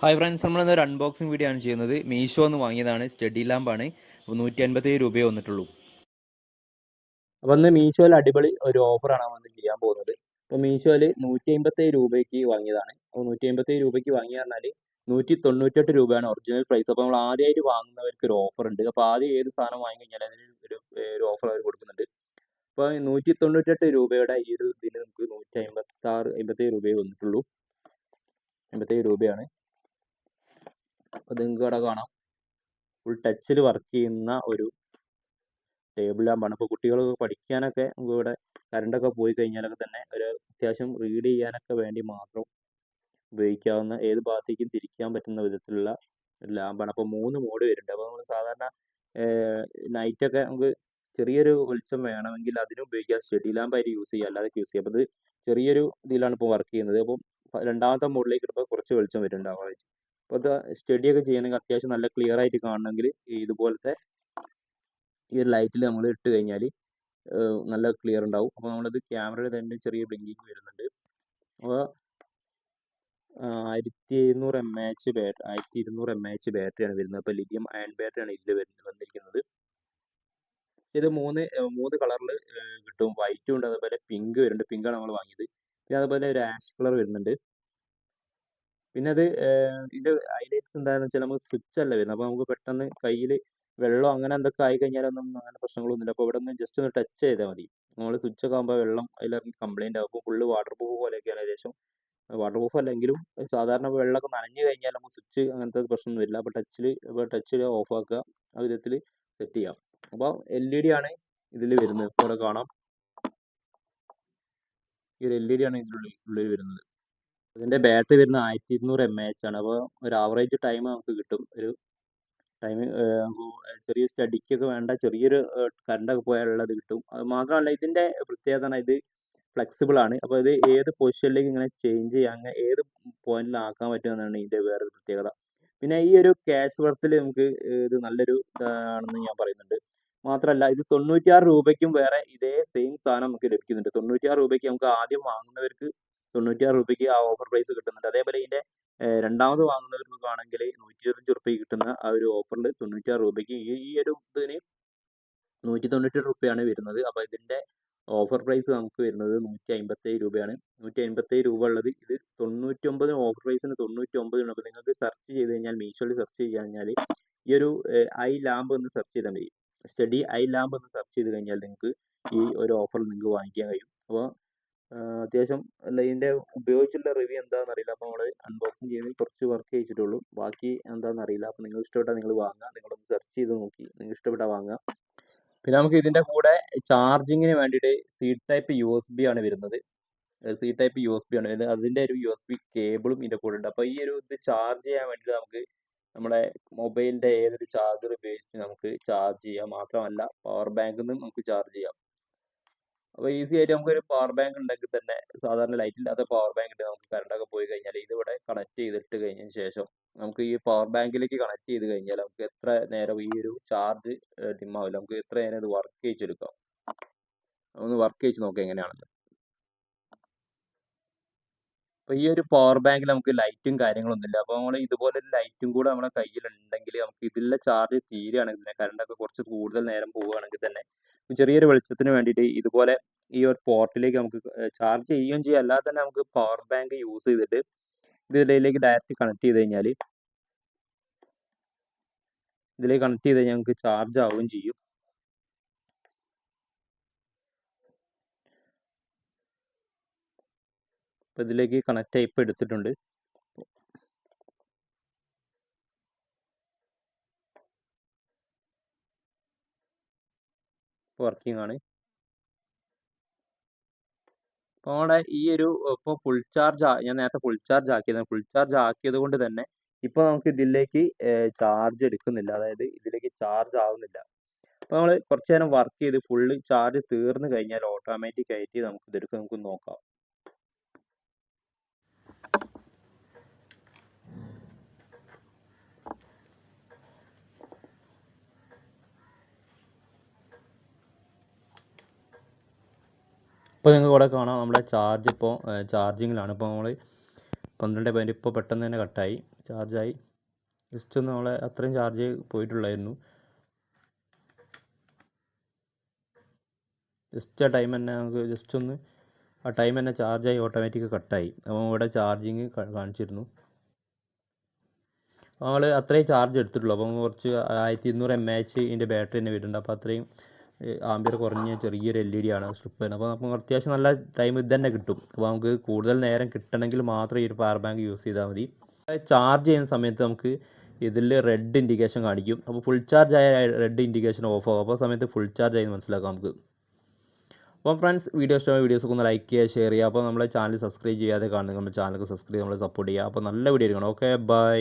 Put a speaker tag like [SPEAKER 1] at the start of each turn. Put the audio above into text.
[SPEAKER 1] Hi friends നമ്മൾ ഒരു unboxing video ആണ് ചെയ്യുന്നത്. മീഷോ എന്ന് വാങ്ങിയതാണ് സ്റ്റഡി ലാമ്പാണ് നൂറ്റി അൻപത്തേഴ് രൂപയെ വന്നിട്ടുള്ളൂ.
[SPEAKER 2] അപ്പോൾ ഇന്ന് മീഷോയിൽ അടിപൊളി ഒരു ഓഫറാണ് വന്ന് ചെയ്യാൻ പോകുന്നത്. അപ്പോൾ മീഷോയിൽ നൂറ്റി അമ്പത്തേഴ് രൂപയ്ക്ക് വാങ്ങിയതാണ്. അപ്പോൾ നൂറ്റി അമ്പത്തേഴ് രൂപയ്ക്ക് വാങ്ങിയ പറഞ്ഞാൽ നൂറ്റി തൊണ്ണൂറ്റെട്ട് രൂപയാണ്. ഒറിജിനൽ പ്രൈസ് അപ്പോൾ നമ്മൾ ആദ്യമായിട്ട് വാങ്ങുന്നവർക്ക് ഒരു ഓഫർ ഉണ്ട്. അപ്പോൾ ആദ്യം ഏത് സാധനം വാങ്ങി കഴിഞ്ഞാൽ അതിന് ഒരു ഒരു ഓഫർ അവർ കൊടുക്കുന്നുണ്ട്. അപ്പോൾ നൂറ്റി തൊണ്ണൂറ്റെട്ട് രൂപയുടെ ഈ ഒരു ഇതിൽ നമുക്ക് നൂറ്റി അമ്പത്താറ് അമ്പത്തേഴ് രൂപയെ വന്നിട്ടുള്ളൂ. അമ്പത്തേഴ് രൂപയാണ്. അപ്പോൾ നിങ്ങൾക്ക് ഇവിടെ കാണാം. ഫുൾ ടച്ചിൽ വർക്ക് ചെയ്യുന്ന ഒരു ടേബിൾ ലാമ്പാണ് അപ്പോൾ കുട്ടികൾക്ക് പഠിക്കാനൊക്കെ നമുക്ക് ഇവിടെ കറണ്ടൊക്കെ പോയി കഴിഞ്ഞാലൊക്കെ തന്നെ ഒരു അത്യാവശ്യം റീഡ് ചെയ്യാനൊക്കെ വേണ്ടി മാത്രം ഉപയോഗിക്കാവുന്ന ഏത് ഭാഗത്തേക്കും തിരിക്കാൻ പറ്റുന്ന വിധത്തിലുള്ള ഒരു ലാമ്പാണ് അപ്പോൾ മൂന്ന് മോഡ് വരുന്നുണ്ട്. അപ്പോൾ നമ്മൾ സാധാരണ നൈറ്റൊക്കെ നമുക്ക് ചെറിയൊരു വെളിച്ചം വേണമെങ്കിൽ അതിനും ഉപയോഗിക്കാം. സ്റ്റഡി ലാമ്പായിട്ട് യൂസ് ചെയ്യുക അല്ലാതെ യൂസ് ചെയ്യാം. അപ്പോൾ ഇത് ചെറിയൊരു ഇതിലാണ് ഇപ്പോൾ വർക്ക് ചെയ്യുന്നത്. അപ്പം രണ്ടാമത്തെ മോഡിലേക്ക് ഇടുമ്പോൾ കുറച്ച് വെളിച്ചം വരുന്നുണ്ട് ആവറേജ് അപ്പോൾ ഇത് സ്റ്റഡിയൊക്കെ ചെയ്യണമെങ്കിൽ അത്യാവശ്യം നല്ല ക്ലിയർ ആയിട്ട് കാണണമെങ്കിൽ ഇതുപോലത്തെ ഈ ഒരു ലൈറ്റിൽ നമ്മൾ ഇട്ട് കഴിഞ്ഞാൽ നല്ല ക്ലിയർ ഉണ്ടാവും. അപ്പോൾ നമ്മളത് ക്യാമറയുടെ തന്നെ ചെറിയ ബ്ലിങ്കിങ് വരുന്നുണ്ട്. അപ്പോൾ ആയിരത്തി എഴുന്നൂറ് എം എച്ച് ബാറ്ററി ആയിരത്തി ഇരുന്നൂറ് എം എച്ച് ബാറ്ററിയാണ് വരുന്നത്. അപ്പോൾ ലിഥിയം അയൺ ബാറ്ററിയാണ് ഇതിൽ വരുന്നത് വന്നിരിക്കുന്നത്. ഇത് മൂന്ന് മൂന്ന് കളറിൽ കിട്ടും. വൈറ്റും ഉണ്ട് അതുപോലെ പിങ്ക് വരുന്നുണ്ട്. പിങ്കാണ് നമ്മൾ വാങ്ങിയത്. പിന്നെ അതുപോലെ ഒരു ആഷ് കളർ വരുന്നുണ്ട്. പിന്നെ അത് ഇതിന്റെ ഹൈലൈറ്റ്സ് എന്താണെന്ന് വെച്ചാൽ നമുക്ക് സ്വിച്ച് അല്ല വരുന്നത്. അപ്പോൾ നമുക്ക് പെട്ടെന്ന് കയ്യിൽ വെള്ളം അങ്ങനെ എന്തൊക്കെ ആയി കഴിഞ്ഞാലൊന്നും അങ്ങനെ പ്രശ്നങ്ങളൊന്നുമില്ല. അപ്പോൾ ഇവിടെ നിന്ന് ജസ്റ്റ് ഒന്ന് ടച്ച് ചെയ്താൽ മതി. നമ്മൾ സ്വിച്ച് ഒക്കെ ആകുമ്പോൾ വെള്ളം അതിലിറങ്ങി കംപ്ലൈന്റ് ആകും ഫുള്ള് വാട്ടർ പ്രൂഫ് പോലെയൊക്കെയാണ് ഏകദേശം. വാട്ടർ പ്രൂഫ് അല്ലെങ്കിലും സാധാരണ വെള്ളമൊക്കെ നനഞ്ഞു കഴിഞ്ഞാൽ നമുക്ക് സ്വിച്ച് അങ്ങനത്തെ പ്രശ്നമൊന്നും വരില്ല. അപ്പോൾ ടച്ചിൽ ഇപ്പോൾ ടച്ചിൽ ഓഫ് ആക്കുക. ആ വിധത്തിൽ സെറ്റ് ചെയ്യാം. അപ്പോൾ എൽ ഇ ഡി ആണ് ഇതിൽ വരുന്നത്. ഇപ്പോൾ കാണാം. ഈ ഒരു എൽ ഇ ഡി ആണ് ഇതിനുള്ളിൽ ഉള്ളിൽ വരുന്നത്. ഇതിന്റെ ബാറ്ററി വരുന്നത് ആയിരത്തി ഇരുന്നൂറ് എം എ എച്ച് ആണ്. അപ്പോൾ ഒരു ആവറേജ് ടൈം നമുക്ക് കിട്ടും. ഒരു ടൈം ചെറിയ സ്റ്റഡിക്കൊക്കെ വേണ്ട ചെറിയൊരു കറണ്ടൊക്കെ പോയാലുള്ളത് കിട്ടും. അത് മാത്രമല്ല ഇതിന്റെ പ്രത്യേകത ഇത് ഫ്ലെക്സിബിൾ ആണ്. അപ്പോൾ ഇത് ഏത് പൊസിഷനിലേക്ക് ഇങ്ങനെ ചേഞ്ച് ചെയ്യാം അങ്ങനെ ഏത് പോയിന്റിലാക്കാൻ പറ്റുമെന്നാണ് ഇതിന്റെ വേറൊരു പ്രത്യേകത. പിന്നെ ഈ ഒരു ക്യാഷ് വർത്തിൽ നമുക്ക് ഇത് നല്ലൊരു ഇതാണെന്ന് ഞാൻ പറയുന്നുണ്ട്. മാത്രമല്ല ഇത് തൊണ്ണൂറ്റിയാറ് രൂപയ്ക്കും വേറെ ഇതേ സെയിം സാധനം നമുക്ക് ലഭിക്കുന്നുണ്ട്. തൊണ്ണൂറ്റിയാറ് രൂപയ്ക്ക് നമുക്ക് ആദ്യം വാങ്ങുന്നവർക്ക് തൊണ്ണൂറ്റിയാറ് രൂപയ്ക്ക് ആ ഓഫർ പ്രൈസ് കിട്ടുന്നുണ്ട്. അതേപോലെ ഇതിന്റെ രണ്ടാമത് വാങ്ങുന്നവർക്ക് ആണെങ്കിൽ നൂറ്റി ഇരുപത്തഞ്ച് റുപ്യക്ക് കിട്ടുന്ന ആ ഒരു ഓഫറിൽ തൊണ്ണൂറ്റിയാറ് രൂപയ്ക്ക് ഈ ഈ ഒരു ഇതിന് നൂറ്റി തൊണ്ണൂറ്റി റുപ്യയാണ് വരുന്നത്. അപ്പോൾ ഇതിന്റെ ഓഫർ പ്രൈസ് നമുക്ക് വരുന്നത് നൂറ്റി അമ്പത്തേഴ് രൂപയാണ്. നൂറ്റി അമ്പത്തേഴ് രൂപ ഉള്ളത് ഇത് തൊണ്ണൂറ്റൊമ്പതിന് ഓഫർ പ്രൈസിന് തൊണ്ണൂറ്റി ഒമ്പതിന് അപ്പോൾ നിങ്ങൾക്ക് സെർച്ച് ചെയ്ത് കഴിഞ്ഞാൽ മീഷോയിൽ സെർച്ച് ചെയ്ത് കഴിഞ്ഞാൽ ഈ ഒരു ഐ ലാമ്പ് എന്ന് സെർച്ച് ചെയ്താൽ മതി. സ്റ്റഡി ഐ ലാമ്പ് എന്ന് സെർച്ച് ചെയ്ത് കഴിഞ്ഞാൽ നിങ്ങൾക്ക് ഈ ഒരു ഓഫർ നിങ്ങൾക്ക് വാങ്ങിക്കാൻ കഴിയും. അപ്പോൾ അത്യാവശ്യം ഇതിന്റെ ഉപയോഗിച്ചുള്ള റിവ്യൂ എന്താണെന്ന് അറിയില്ല. അപ്പോൾ നമ്മൾ അൺബോക്സിങ് ചെയ്ത് കുറച്ച് വർക്ക് ചെയ്യിച്ചിട്ടുള്ളൂ ബാക്കി എന്താണെന്ന് അറിയില്ല. അപ്പോൾ നിങ്ങൾ ഇഷ്ടപ്പെട്ടാൽ നിങ്ങൾ വാങ്ങുക. നിങ്ങളൊന്ന് സെർച്ച് ചെയ്ത് നോക്കി. നിങ്ങൾ ഇഷ്ടപ്പെട്ടാൽ വാങ്ങുക. പിന്നെ നമുക്ക് ഇതിന്റെ കൂടെ ചാർജിങ്ങിന് വേണ്ടിയിട്ട് C type U S B ആണ് വരുന്നത്. C type U S B ആണ്. വരുന്നത് അതിന്റെ ഒരു യു എസ് ബി കേബിളും ഇതിന്റെ കൂടെ ഉണ്ട്. അപ്പോൾ ഈ ഒരു ഇത് ചാർജ് ചെയ്യാൻ വേണ്ടിയിട്ട് നമുക്ക് നമ്മുടെ മൊബൈലിന്റെ ഏതൊരു ചാർജർ ഉപയോഗിച്ച് നമുക്ക് ചാർജ് ചെയ്യാം. മാത്രമല്ല പവർ ബാങ്കിൽ നിന്നും നമുക്ക് ചാർജ് ചെയ്യാം. അപ്പോൾ ഈസി ആയിട്ട് നമുക്കൊരു പവർ ബാങ്ക് ഉണ്ടെങ്കിൽ തന്നെ സാധാരണ ലൈറ്റ് ഇല്ലാത്ത പവർ ബാങ്ക് ഉണ്ട് നമുക്ക് കറണ്ടൊക്കെ പോയി കഴിഞ്ഞാൽ ഇതിവിടെ കണക്ട് ചെയ്തിട്ട് കഴിഞ്ഞതിന് ശേഷം നമുക്ക് ഈ പവർ ബാങ്കിലേക്ക് കണക്ട് ചെയ്ത് കഴിഞ്ഞാൽ നമുക്ക് എത്ര നേരം ഈ ഒരു ചാർജ് ഡിം ആവില്ല. നമുക്ക് എത്ര നേരം ഇത് വർക്ക് ചെയ്യിച്ചെടുക്കാം? ഒന്ന് വർക്ക് ചെയ്ത് നോക്കാം എങ്ങനെയാണെന്ന്. അപ്പോൾ ഈ ഒരു പവർ ബാങ്കിൽ നമുക്ക് ലൈറ്റും കാര്യങ്ങളൊന്നുമില്ല അപ്പോൾ നമ്മൾ ഇതുപോലെ ലൈറ്റും കൂടെ നമ്മുടെ കയ്യിലുണ്ടെങ്കിൽ നമുക്ക് ഇതിലെ ചാർജ് തീരുകയാണെങ്കിൽ തന്നെ കറണ്ടൊക്കെ കുറച്ച് കൂടുതൽ നേരം പോവുകയാണെങ്കിൽ തന്നെ ചെറിയൊരു വെളിച്ചത്തിന് വേണ്ടിയിട്ട് ഇതുപോലെ ഈ ഒരു പോർട്ടിലേക്ക് നമുക്ക് ചാർജ് ചെയ്യുകയും ചെയ്യാം. അല്ലാതെ തന്നെ നമുക്ക് പവർ ബാങ്ക് യൂസ് ചെയ്തിട്ട് ഇതിലേക്ക് ഡയറക്റ്റ് കണക്ട് ചെയ്ത് കഴിഞ്ഞാൽ ഇതിലേക്ക് കണക്ട് ചെയ്ത് കഴിഞ്ഞാൽ നമുക്ക് ചാർജ് ആവുകയും ചെയ്യും. അപ്പോൾ ഇതിലേക്ക് കണക്റ്റ് ആയി ഇപ്പോൾ എടുത്തിട്ടുണ്ട്. വർക്കിംഗ് ആണ്. അപ്പോൾ നമ്മുടെ ഈ ഒരു ഇപ്പോൾ ഫുൾ ചാർജ് ഞാൻ നേരത്തെ ഫുൾ ചാർജ് ആക്കിയത് ഫുൾ ചാർജ് ആക്കിയത് കൊണ്ട് തന്നെ ഇപ്പോൾ നമുക്ക് ഇതിലേക്ക് ചാർജ് എടുക്കുന്നില്ല. അതായത് ഇതിലേക്ക് ചാർജ് ആവുന്നില്ല. അപ്പോൾ നമ്മൾ കുറച്ച് നേരം വർക്ക് ചെയ്ത് ഫുള്ള് ചാർജ് തീർന്നു കഴിഞ്ഞാൽ ഓട്ടോമാറ്റിക് ആയിട്ട് നമുക്ക് ഇതെടുത്ത് നമുക്ക് നോക്കാം. ഇപ്പോൾ നിങ്ങൾക്ക് ഇവിടെ കാണാം നമ്മുടെ ചാർജ് ഇപ്പോൾ ചാർജിങ്ങിലാണ് ഇപ്പോൾ നമ്മൾ പന്ത്രണ്ട് പോയിന്റ് ഇപ്പോൾ പെട്ടെന്ന് തന്നെ കട്ടായി ചാർജായി ജസ്റ്റ് ഒന്ന് നമ്മളെ അത്രയും ചാർജ് പോയിട്ടുള്ളായിരുന്നു. ജസ്റ്റ് ആ ടൈം തന്നെ നമുക്ക് ജസ്റ്റ് ഒന്ന് ആ ടൈം തന്നെ ചാർജായി ഓട്ടോമാറ്റിക് കട്ടായി അപ്പോൾ ഇവിടെ ചാർജിങ് കാണിച്ചിരുന്നു. നമ്മൾ അത്രയും ചാർജ് എടുത്തിട്ടുള്ളൂ. അപ്പം കുറച്ച് ആയിരത്തി ഇരുന്നൂറ് എം എച്ച് ഇതിന്റെ ബാറ്ററി തന്നെ വരുന്നുണ്ട്. അപ്പോൾ അത്രയും ആംബിയർ കുറഞ്ഞ ചെറിയൊരു എൽ ഇ ഡി ആണ് സ്ട്രിപ്പ് തന്നെ അപ്പോൾ നമുക്ക് അത്യാവശ്യം നല്ല ടൈം ഇത് തന്നെ കിട്ടും. അപ്പോൾ നമുക്ക് കൂടുതൽ നേരം കിട്ടണമെങ്കിൽ മാത്രം ഈ ഒരു പവർ ബാങ്ക് യൂസ് ചെയ്താൽ മതി. ചാർജ് ചെയ്യുന്ന സമയത്ത് നമുക്ക് ഇതിൽ റെഡ് ഇൻഡിക്കേഷൻ കാണിക്കും. അപ്പോൾ ഫുൾ ചാർജ് ആയ റെഡ് ഇൻഡിക്കേഷൻ ഓഫ് ആകും അപ്പോൾ സമയത്ത് ഫുൾ ചാർജ് ആയി മനസ്സിലാക്കാം നമുക്ക്. അപ്പം ഫ്രണ്ട്സ് വീഡിയോ ഇഷ്ടമായ വീഡിയോസൊക്കെ ഒന്ന് ലൈക്ക് ചെയ്യുക ഷെയർ ചെയ്യുക. അപ്പോൾ നമ്മളെ ചാനൽ സബ്സ്ക്രൈബ് ചെയ്യാതെ കാണുന്നത് നമ്മുടെ ചാനൽ സബ്സ്ക്രൈബ് നമ്മളെ സപ്പോർട്ട് ചെയ്യുക. അപ്പോൾ നല്ല വീഡിയോ എടുക്കണം ഓക്കെ ബൈ